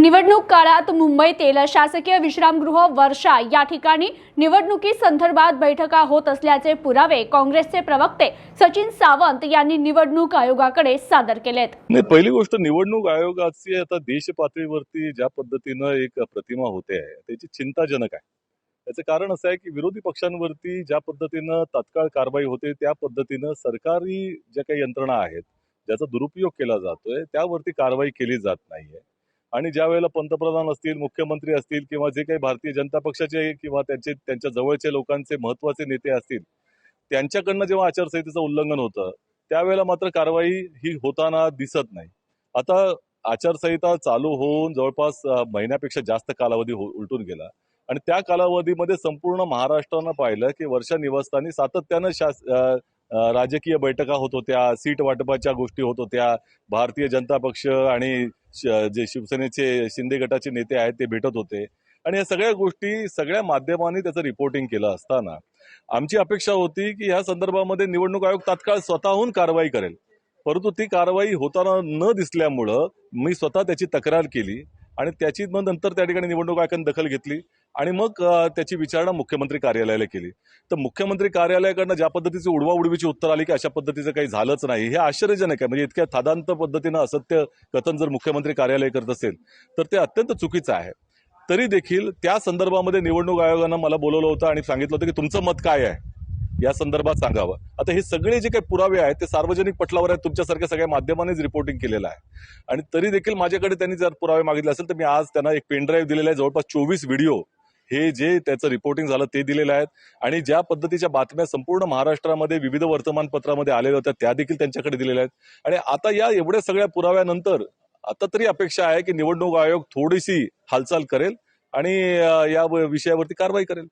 निवडणूक काळात मुंबईतील शासकीय विश्रामगृह वर्षा या ठिकाणी निवडणुकी संदर्भात बैठका होत असल्याचे पुरावे काँग्रेसचे प्रवक्ते सचिन सावंत यांनी निवडणूक आयोगाकडे सादर केलेत. नाही पहिली गोष्ट निवडणूक आयोगाची आता देश पातळीवरती ज्या पद्धतीनं एक प्रतिमा होते आहे त्याची चिंताजनक आहे. त्याचं कारण असं आहे की विरोधी पक्षांवरती ज्या पद्धतीनं तात्काळ कारवाई होते त्या पद्धतीनं सरकारी ज्या काही यंत्रणा आहेत ज्याचा दुरुपयोग केला जातोय त्यावरती कारवाई केली जात नाहीये. आणि ज्या वेळेला पंतप्रधान असतील मुख्यमंत्री असतील किंवा जे काही भारतीय जनता पक्षाचे किंवा त्यांचे त्यांच्या जवळचे लोकांचे महत्त्वाचे नेते असतील त्यांच्याकडनं जेव्हा आचारसंहितेचं उल्लंघन होतं त्यावेळेला मात्र कारवाई ही होताना दिसत नाही. आता आचारसंहिता चालू होऊन जवळपास महिन्यापेक्षा जास्त कालावधी हो- उलटून गेला. आणि त्या कालावधीमध्ये संपूर्ण महाराष्ट्रानं पाहिलं की वर्षा निवासस्थानी सातत्यानं शास राजकीय बैठका होत होत्या सीट वाटपाच्या गोष्टी होत होत्या भारतीय जनता पक्ष आणि श- जे शिवसेनेचे शिंदे गटाचे नेते आहेत ते भेटत होते. आणि या सगळ्या गोष्टी सगळ्या माध्यमांनी त्याचं रिपोर्टिंग केलं असताना. आमची अपेक्षा होती की या संदर्भामध्ये निवडणूक आयोग तात्काळ स्वतःहून कारवाई करेल. परंतु ती कारवाई होताना न दिसल्यामुळं मी स्वतः त्याची तक्रार केली आणि त्याची मग नंतर त्या ठिकाणी निवडणूक आयोगाने दखल घेतली. आणि मग त्याची विचारणा मुख्यमंत्री कार्यालयाला केली. तर मुख्यमंत्री कार्यालयाकडनं ज्या पद्धतीची उडवाउडवीची उत्तर आली की अशा पद्धतीचं काही झालंच नाही हे आश्चर्यजनक आहे. म्हणजे इतक्या थादांत पद्धतीनं असत्य कथन जर मुख्यमंत्री कार्यालय करत असेल तर ते अत्यंत चुकीचं आहे. तरी देखील त्या संदर्भामध्ये निवडणूक आयोगानं मला बोलवलं होतं आणि सांगितलं होतं की तुमचं मत काय आहे? या संदर्भात सांगावं. आता हे सगळे जे काही पुरावे आहेत ते सार्वजनिक पटलावर आहेत तुमच्यासारख्या सगळ्या माध्यमांनीच रिपोर्टिंग केलेलं आहे. आणि तरी देखील माझ्याकडे त्यांनी जर पुरावे मागितले असेल तर मी आज त्यांना एक पेनड्राईव्ह दिलेला आहे जवळपास चोवीस व्हिडिओ हे जे त्याचं रिपोर्टिंग झालं ते दिलेलं आहेत. आणि ज्या पद्धतीच्या बातम्या संपूर्ण महाराष्ट्रामध्ये विविध वर्तमानपत्रामध्ये आलेल्या होत्या त्या देखील त्यांच्याकडे दिलेल्या आहेत. आणि आता या एवढ्या सगळ्या पुराव्यानंतर आता तरी अपेक्षा आहे की निवडणूक आयोग थोडीशी हालचाल करेल आणि या विषयावरती कारवाई करेल.